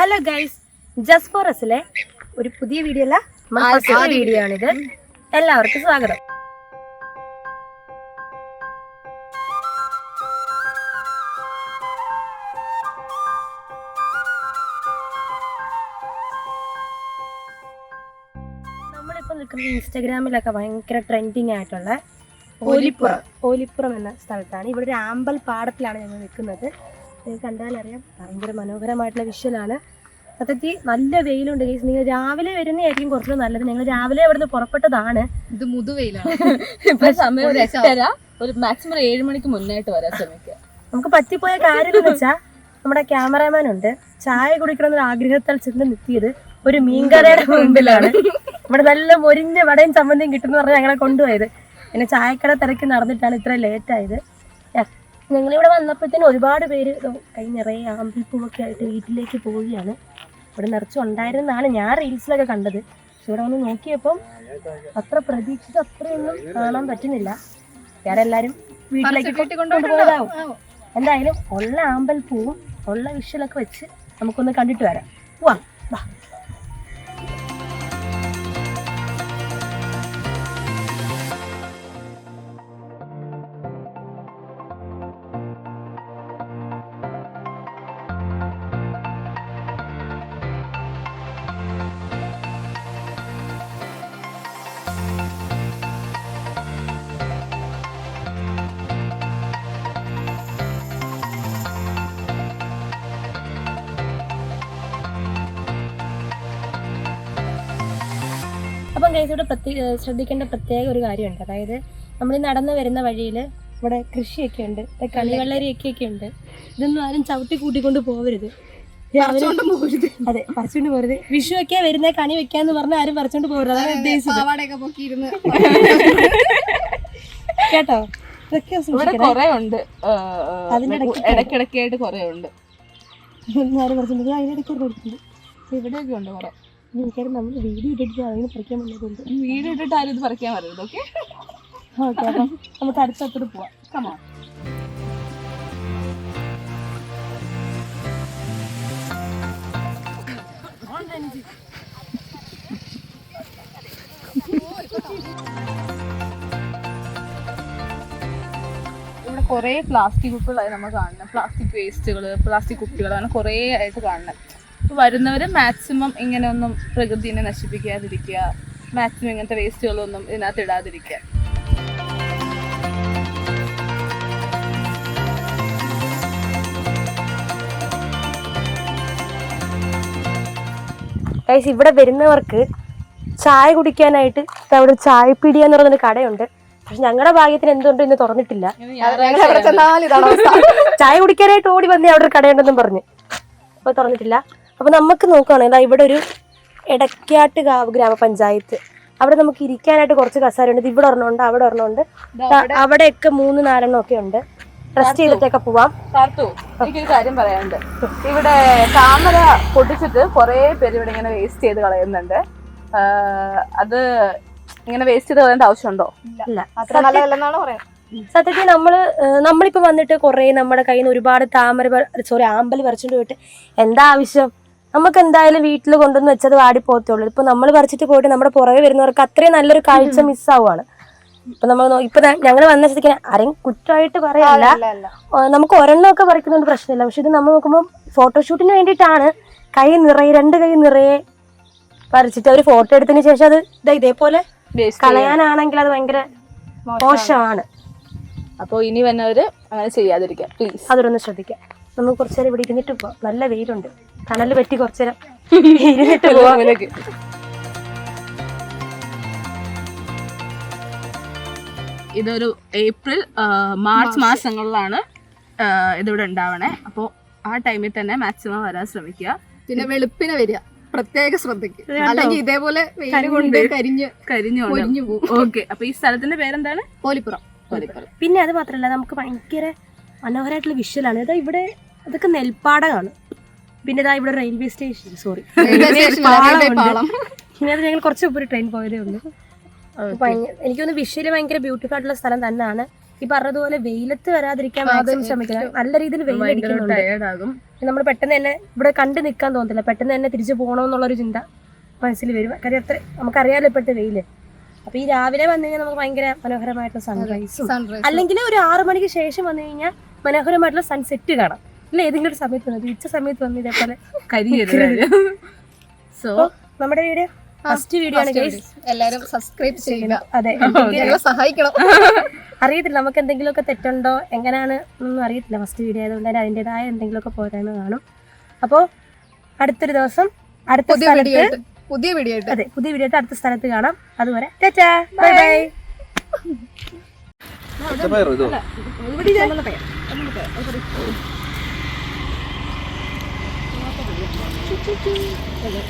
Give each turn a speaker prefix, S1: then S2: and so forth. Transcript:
S1: Hello guys just for എസിലെ ഒരു പുതിയ വീഡിയോ അല്ല വീഡിയോ ആണിത്. എല്ലാവർക്കും സ്വാഗതം. നമ്മളിപ്പോ നിൽക്കുന്നത് ഇൻസ്റ്റാഗ്രാമിലൊക്കെ ഭയങ്കര ട്രെൻഡിങ് ആയിട്ടുള്ള ഓലിപ്പുറം. ഓലിപ്പുറം എന്ന സ്ഥലത്താണ്. ഇവിടെ ഒരു ആമ്പൽ പാടത്തിലാണ് ഞങ്ങൾ നിൽക്കുന്നത്. നിങ്ങൾക്ക് കണ്ടാലറിയാം ഭയങ്കര മനോഹരമായിട്ടുള്ള വിഷ്വലാണ്. സത്യത്തിൽ നല്ല വെയിലുണ്ട് കേസ് നിങ്ങൾ രാവിലെ വരുന്നതായിരിക്കും കുറച്ചുകൂടെ നല്ലത്. ഞങ്ങൾ രാവിലെ അവിടുന്ന് പുറപ്പെട്ടതാണ്.
S2: ഇത് മുതുവെയിലാണ്
S3: സമയം ഒരു എട്ടര. ഒരു മാക്സിമം ഏഴ് മണിക്ക് മുന്നായിട്ട് വരാൻ ശ്രമിക്കുക.
S1: നമുക്ക് പറ്റിപ്പോയ കാര്യം എന്ന് വെച്ചാൽ നമ്മുടെ ക്യാമറാമാൻ ഉണ്ട്. ചായ കുടിക്കണം എന്നൊരു ആഗ്രഹത്താൽ ചെന്ന് നിർത്തിയത് ഒരു മീൻകടയുടെ മുമ്പിലാണ്. ഇവിടെ നല്ല മൊരിഞ്ഞ വടയും ചമ്മന്തിയും കിട്ടുന്ന പറഞ്ഞ് ഞങ്ങളെ കൊണ്ടുപോയത്. പിന്നെ ചായക്കട തിരക്കി നടന്നിട്ടാണ് ഇത്ര ലേറ്റ് ആയത്. ഞങ്ങളിവിടെ വന്നപ്പോഴത്തേനും ഒരുപാട് പേര് കൈ നിറയെ ആമ്പിപ്പൂവൊക്കെ ആയിട്ട് വീട്ടിലേക്ക് പോവുകയാണ്. ഇവിടെ നിറച്ചുണ്ടായിരുന്നാണ് ഞാൻ റീൽസിലൊക്കെ കണ്ടത്. പക്ഷെ ഇവിടെ വന്ന് നോക്കിയപ്പം അത്ര പ്രതീക്ഷിച്ച അത്രയൊന്നും കാണാൻ പറ്റുന്നില്ല. വേറെ എല്ലാരും വീട്ടിലേക്ക് കൊണ്ടുപോയതാവും. എന്തായാലും ഉള്ള ആമ്പൽ പൂവും ഉള്ള വിഷലൊക്കെ വെച്ച് നമുക്കൊന്ന് കണ്ടിട്ട് വരാം. പോവാ. അപ്പം ഗൈസ് ഇവിടെ പ്രത്യേക ശ്രദ്ധിക്കേണ്ട പ്രത്യേക ഒരു കാര്യമുണ്ട്. അതായത് നമ്മൾ നടന്നു വരുന്ന വഴിയിൽ ഇവിടെ കൃഷിയൊക്കെ ഉണ്ട് കളിവെള്ളരിയൊക്കെ ഒക്കെ ഉണ്ട് ഇതൊന്നും ആരും ചവിട്ടി കൂട്ടിക്കൊണ്ട് പോകരുത് അതെ പറിച്ചോണ്ട് പോകരുത് വിഷു ഒക്കെ വരുന്ന കണി വെക്കാന്ന് പറഞ്ഞ ആരും പറിച്ചോണ്ട് പോകരുത് അതാണ് ഉദ്ദേശിച്ചത്. കേട്ടോ? ഇതൊക്കെ
S3: ഇവിടെ
S1: സൂക്ഷിക്കണം.
S3: കുറെ ഉണ്ട്
S1: അതിന്റെ ഇടയ്ക്ക്
S3: ഇടയ്ക്കിടയ്ക്കായിട്ട് കുറെ ഉണ്ട്
S1: ഇതൊന്നും ആരും പറിച്ചോണ്ട് പോകരുത് അതിനിടയ്ക്ക് ഒരു കൊടുക്കുന്നു
S3: ഇവിടെയൊക്കെ ഉണ്ട് കുറെ.
S1: എനിക്കറിയാം നമ്മൾ വീഡിയോ ഇട്ടിട്ട് അതിന് പറിക്കാൻ പറ്റുന്നുണ്ട്
S3: വീഡിയോ ഇട്ടിട്ട് ആരും ഇത് പറിക്കാൻ വരരുത് ഓക്കെ
S1: ഓക്കെ അപ്പം നമുക്ക് അടുത്തത്തോട് പോവാം.
S3: കമാ ഇവിടെ കുറേ പ്ലാസ്റ്റിക് കുപ്പികളായി നമ്മൾ കാണുന്നത്. പ്ലാസ്റ്റിക് വേസ്റ്റുകൾ പ്ലാസ്റ്റിക് കുപ്പികൾ അങ്ങനെ കുറേ ആയിട്ട് കാണുന്നത്. വരുന്നവർ മാക്സിമം ഇങ്ങനെ ഒന്നും പ്രകൃതിനെ നശിപ്പിക്കാതിരിക്കുക. മാക്സിമം ഇങ്ങനത്തെ വേസ്റ്റുകളൊന്നും ഇതിനകത്ത് ഇടാതിരിക്കുക.
S1: ഗൈസ് ഇവിടെ വരുന്നവർക്ക് ചായ കുടിക്കാനായിട്ട് അവിടെ ചായപ്പീടിയ എന്ന് പറയുന്നൊരു കടയുണ്ട്. പക്ഷെ ഞങ്ങളുടെ ഭാഗ്യത്തിന് എന്തുകൊണ്ട് ഇന്ന് തുറന്നിട്ടില്ല. ചായ കുടിക്കാനായിട്ട് ഓടി വന്നേ അവിടെ ഒരു കടയുണ്ടെന്നും പറഞ്ഞു. അപ്പൊ തുറന്നിട്ടില്ല. അപ്പോൾ നമുക്ക് നോക്കുകയാണെങ്കിൽ ഇതാ ഇവിടെ ഒരു ഇടയ്ക്കാട്ട് ഗ്രാമപഞ്ചായത്ത്. അവിടെ നമുക്ക് ഇരിക്കാനായിട്ട് കുറച്ച് കസാരയുണ്ട്. ഇവിടെ ഒരെണ്ണമുണ്ട് അവിടെ ഒരെണ്ണമുണ്ട്. അവിടെയൊക്കെ മൂന്ന് നാലെണ്ണം ഒക്കെ ഉണ്ട്. റെസ്റ്റ് ചെയ്തിട്ടൊക്കെ പോവാം.
S3: എനിക്കൊരു കാര്യം പറയാനുണ്ട്. ഇവിടെ താമര പൊട്ടിച്ചിട്ട് കുറേ പേര് ഇവിടെ ഇങ്ങനെ വേസ്റ്റ് ചെയ്ത് കളയുന്നുണ്ട്. അത് ഇങ്ങനെ വേസ്റ്റ് ചെയ്ത് കളയേണ്ട ആവശ്യമുണ്ടോ?
S1: ഇല്ല.
S2: അത്ര നല്ലതല്ലെന്നാണ് പറയാം
S1: സത്യത്തിൽ നമ്മൾ നമ്മളിപ്പോൾ വന്നിട്ട് കുറേ നമ്മുടെ കയ്യിൽ നിന്ന് ഒരുപാട് താമര സോറി ആമ്പൽ പറിച്ചുകൊണ്ട് പോയിട്ട് എന്താ ആവശ്യം? നമുക്ക് എന്തായാലും വീട്ടിൽ കൊണ്ടുവന്ന് വെച്ചത് വാടി പോകത്തുള്ളൂ ഇപ്പൊ നമ്മൾ പറിച്ചിട്ട് പോയിട്ട് നമ്മുടെ പുറകെ വരുന്നവർക്ക് അത്രയും നല്ലൊരു കാഴ്ച മിസ്സാവുകയാണ് ഇപ്പൊ നമ്മൾ ഇപ്പൊ ഞങ്ങൾ വന്ന സ്ഥിതിക്ക് ആരെയും കുറ്റമായിട്ട് പറയല്ല. നമുക്ക് ഒരെണ്ണമൊക്കെ പറിക്കുന്നതുകൊണ്ട് പ്രശ്നമില്ല. പക്ഷെ ഇത് നമ്മൾ നോക്കുമ്പോൾ ഫോട്ടോഷൂട്ടിന് വേണ്ടിയിട്ടാണ് കൈ നിറയെ രണ്ട് കൈ നിറയെ പറിച്ചിട്ട് ഒരു ഫോട്ടോ എടുത്തതിന് ശേഷം അത് ഇതാ ഇതേപോലെ കളയാനാണെങ്കിൽ അത് ഭയങ്കര മോശമാണ്.
S3: അപ്പോൾ ഇനി വന്നവര് അങ്ങനെ ചെയ്യാതിരിക്കുക പ്ലീസ്
S1: അതൊന്ന് ശ്രദ്ധിക്കാം. നമുക്ക് കുറച്ചേരം ഇവിടെ ഇരുന്നിട്ട് പോവാം. നല്ല വെയിലുണ്ട്. കനൽ പറ്റി കുറച്ചു നേരം ഇരുന്നിട്ട് പോവാ.
S3: ഇതൊരു ഏപ്രിൽ മാർച്ച് മാസങ്ങളിലാണ് ഇതിവിടെ ഉണ്ടാവണേ. അപ്പോ ആ ടൈമിൽ തന്നെ മാക്സിമം വരാൻ ശ്രമിക്കുക.
S2: പിന്നെ വെളുപ്പിനെ വരിക. പ്രത്യേക ശ്രദ്ധയ്ക്ക്. അല്ലെങ്കിൽ ഇതേപോലെ വെയിൽ കൊണ്ട് കരിഞ്ഞ്
S3: കരിഞ്ഞു
S2: പൊരിഞ്ഞു പോകും
S3: ഓക്കെ. അപ്പൊ ഈ സ്ഥലത്തിന്റെ പേരെന്താണ്?
S2: പോലിപ്പുറം.
S3: പോലിപ്പുറം.
S1: പിന്നെ അത് മാത്രമല്ല നമുക്ക് ഭയങ്കര മനോഹരമായിട്ടുള്ള വിഷ്വലാണ് ഇതാ ഇവിടെ അതൊക്കെ നെൽപ്പാടമാണ് പിന്നെ ഇതാ ഇവിടെ റെയിൽവേ സ്റ്റേഷൻ സോറി പിന്നെ അത് ഞങ്ങൾ കുറച്ച് മുമ്പ് ട്രെയിൻ പോയതേ ഉള്ളൂ. എനിക്ക് എനിക്കൊന്ന് വിഷയിൽ ഭയങ്കര ബ്യൂട്ടിഫുൾ ആയിട്ടുള്ള സ്ഥലം തന്നെയാണ്. ഈ പറഞ്ഞതുപോലെ വെയിലത്ത് വരാതിരിക്കാൻ മാക്സിമം ശ്രമിക്കണം. നല്ല രീതിയിൽ വെയിൽ
S3: അടിക്കുന്നുണ്ട്.
S1: നമ്മൾ പെട്ടെന്ന് തന്നെ ഇവിടെ കണ്ടു നിൽക്കാൻ തോന്നത്തില്ല. പെട്ടെന്ന് തന്നെ തിരിച്ചു പോകണമെന്നുള്ളൊരു ചിന്ത മനസ്സിൽ വരും. കാര്യം അത്ര നമുക്കറിയാലോ ഇപ്പോഴത്തെ വെയിൽ. അപ്പൊ ഈ രാവിലെ വന്നു കഴിഞ്ഞാൽ നമുക്ക് ഭയങ്കര മനോഹരമായിട്ടുള്ള സൺറൈസ് അല്ലെങ്കിൽ ഒരു ആറു മണിക്ക് ശേഷം വന്നു കഴിഞ്ഞാൽ മനോഹരമായിട്ടുള്ള സൺസെറ്റ് കാണാം. ഇല്ല ഏതെങ്കിലും ഒരു സമയത്ത് വന്നത് ഉച്ച സമയത്ത് വന്ന് ഇതേപോലെ
S3: കരിയരുത് സോ
S1: നമ്മുടെ വീഡിയോ ഫസ്റ്റ് വീഡിയോ ആണ് guys.
S2: എല്ലാരും സബ്സ്ക്രൈബ് ചെയ്യുക.
S1: അതെ.
S2: ഞങ്ങളെ സഹായിക്കണം.
S1: അറിയത്തില്ല നമുക്ക് എന്തെങ്കിലുമൊക്കെ തെറ്റുണ്ടോ എങ്ങനെയാണ് ഒന്നും അറിയത്തില്ല. ഫസ്റ്റ് വീഡിയോ ആയതുകൊണ്ട് തന്നെ അതിന്റെതായ എന്തെങ്കിലുമൊക്കെ പോരായ്മ കാണും. അപ്പോൾ അടുത്തൊരു ദിവസം അടുത്ത
S2: പുതിയ വീഡിയോ
S1: സ്ഥലത്ത്
S2: ആയിട്ട്. പുതിയ വീഡിയോ ആയിട്ട്.
S1: അതെ പുതിയ വീഡിയോ ആയിട്ട് അടുത്ത സ്ഥലത്ത് കാണാം. അതുവരെ ടാറ്റാ. ബൈ ബൈ
S4: പച്ചപ്പയറോ ഇതോ? Hello.